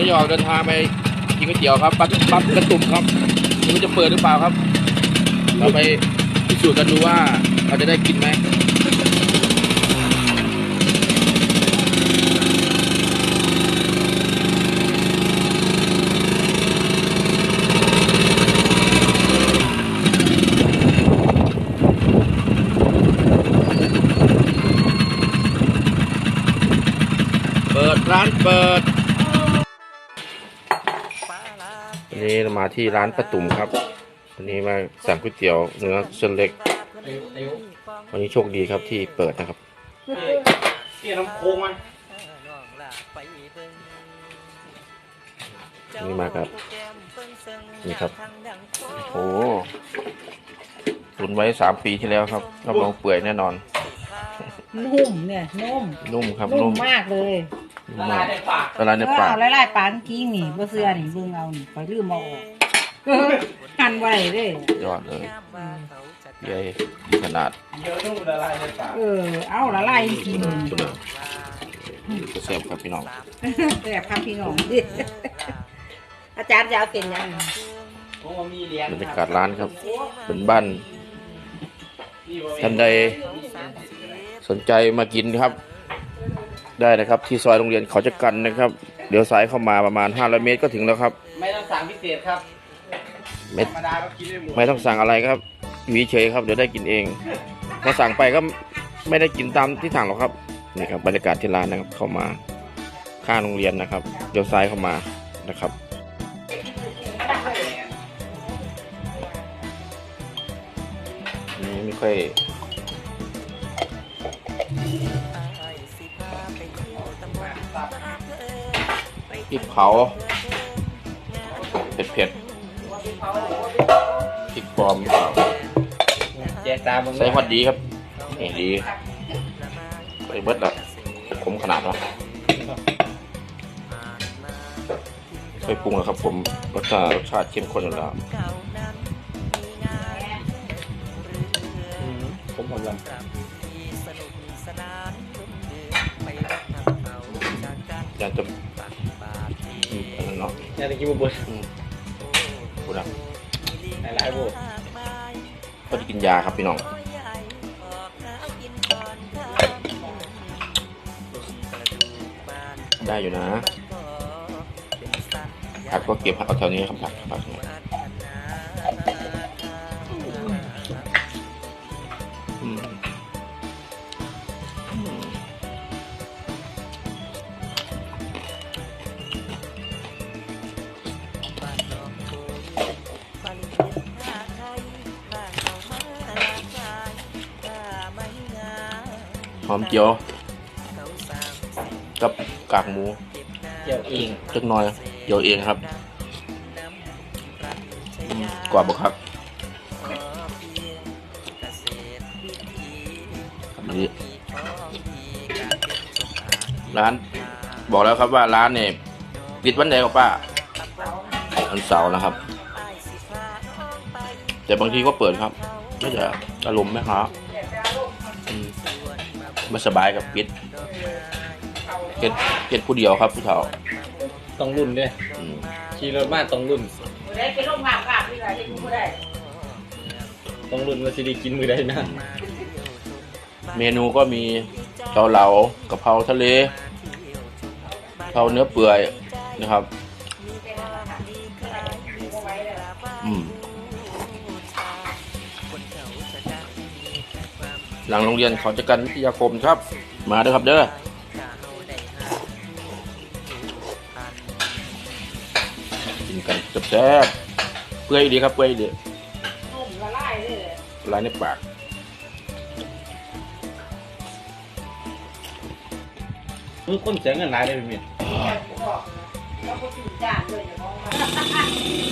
นี่จะออกเดินทางไปกินก๋วยเตี๋ยวครับปั๊บปั๊บกระตุ่มครับไม่รู้จะเปิดหรือเปล่าครับ เราไปพิสูจน์กันดูว่าเราจะได้กินไหมเปิดร้านเปิด นนี้เรามาที่ร้านประตุ่มครับ วันนี้มาสั่งก๋วยเตี๋ยวเนื้อเส้นเล็ก วันนี้โชคดีครับที่เปิดนะครับเกี่ยน้ำโค้งมันนี่มาครับ นี่ครับ โอ้ตุนไว้สามปีที่แล้วครับรับรองเปื่อยแน่นอน นุ่มเนี่ย นุ่ม นุ่มครับ นุ่นุ่มมมากเลยนุ่ม ละมาลายกในปากละลายในเออปากเอาไล่ๆปานกิ้งนี่บ่เสื้อนี่เบิ่งเอานี่คอยลืมมาออกเออหั่นไว้เด้ยอดเลยอืมใหญ่ดีขนาดเยอะนุ่มละลายในปากเออเอาละลายจริงตัวเดิมก็แซ่บครับพี่น้องๆแต่พักพี่น้องดิอาจารย์จะเอาเป็นยังเพราะว่ามีเหรียญบรรยากาศร้านครับเป็นบ้านท่านใดสนใจมากินครับ ได้นะครับ ที่ซอยโรงเรียนเขาจะกันนะครับเดี๋ยวสายเข้ามาประมาณ500เมตรก็ถึงแล้วครับ ไม่ต้องสั่งพิเศษครับไม่ธรรมดาก็กินได้หมดไม่ต้องสั่งอะไรครับอยู่เฉยๆครับเดี๋ยวได้กินเองพอสั่งไปก็ไม่ได้กินตามที่สั่งหรอกครับนี่ครับบรรยากาศที่ร้านนะครับเข้ามาข้างโรงเรียนนะครับเดี๋ยวซ้ายเข้ามานะครับนี่ไม่ค่อย พริกเผาเผ็ดๆพริกปลอมแจกตามมึงใส่ฮอตดีครับนี่ดีใส่เบิดละขมขนาดนะใส่ปรุงแล้วครับ ผมรสชาติรสชาติเข้มข้นอยู่แล้วผมหมดแล้วอยากจะอืมอั นนั้นเนาะเนี่ยตะกี้บุบอืมพูดนะหลายๆบุบก็จะกินยาครับพี่น้องได้อยู่นะผักก็เก็บผักเอาแถวนี้ครับผักผัก หอมเจียวกับกากหมูเกี่ยวเองจักหน่อยเจียวเองครับอืมกรอบบักครับนี่ร้าน บอกแล้วครับว่าร้านเนี่ยปิดวันไหนกับป้าวันเสาร์นะครับ แต่บางทีก็เปิดครับ ไม่จะอารมณ์ไหมครับอืม ไม่สบายกับปิดเก็ดเก็ดผู้เดียวครับผู้เฒ่าต้องรุ่นด้วยอืมขี่รถมาต้องรุ่น ได้ไปลงภาพภาพนี่แหละที่กูได้ต้องรุ่นว่าสิได้กินมือใดนะเมนูก็มีเกาเหลากะเพราทะเลกะเพราเนื้อเปื่อยนะครับ อืม หลังโรงเรียนเขาจะกันวิทยาคมครับ มาเด้อครับเด้อกินกันแซ่บๆเปื่อยดีครับเปื่อยดีนุ่มละลายเลยลายในปากมือคนเสียเงินหลายเลยพี่เมียแล้วก็ถึงจานด้วยอย่ามองมา